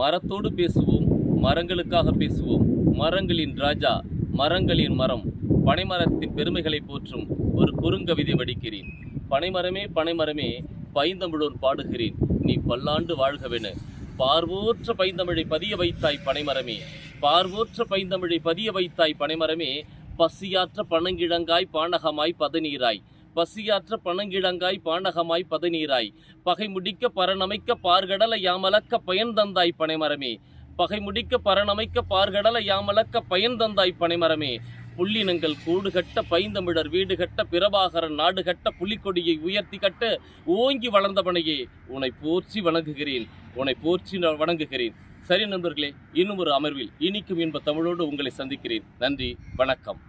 மரத்தோடு பேசுவோம் மரங்களுக்காக பேசுவோம். மரங்களின் ராஜா மரங்களின் மரம். பனைமரத்தின் பெருமைகளை போற்றும் ஒரு குறுங்கவிதை வடிக்கிறேன். பனைமரமே பனைமரமே பைந்தமிழோர் பாடுகிறேன். நீ பல்லாண்டு வாழ்கவென. பார்வோற்ற பைந்தமிழை பதிய வைத்தாய் பனைமரமே. பார்வோற்ற பைந்தமிழை பதிய வைத்தாய் பனைமரமே. பசியாற்ற பனங்கிழங்காய் பானகமாய் பதநீராய். பசியாற்ற பனங்கிழங்காய் பானகமாய் பதநீராய். பகை முடிக்க பரணமைக்க பார்கடல யாமலக்க பயன் தந்தாய் பனைமரமே. பகை முடிக்க பரணமைக்க பார்கடல யாமலக்க பயன் தந்தாய் பனைமரமே. புள்ளினங்கள் கூடு கட்ட பைந்தமிழர் வீடு கட்ட பிரபாகரன் நாடு கட்ட புலிக்கொடியை உயர்த்தி கட்ட ஓங்கி வளர்ந்தவனையே உன்னை போற்றி வணங்குகிறேன். உன்னை போற்றி வணங்குகிறேன். சரி நண்பர்களே இன்னும் ஒரு அமர்வில் இனிக்கும் இன்ப தமிழோடு உங்களை சந்திக்கிறேன். நன்றி வணக்கம்.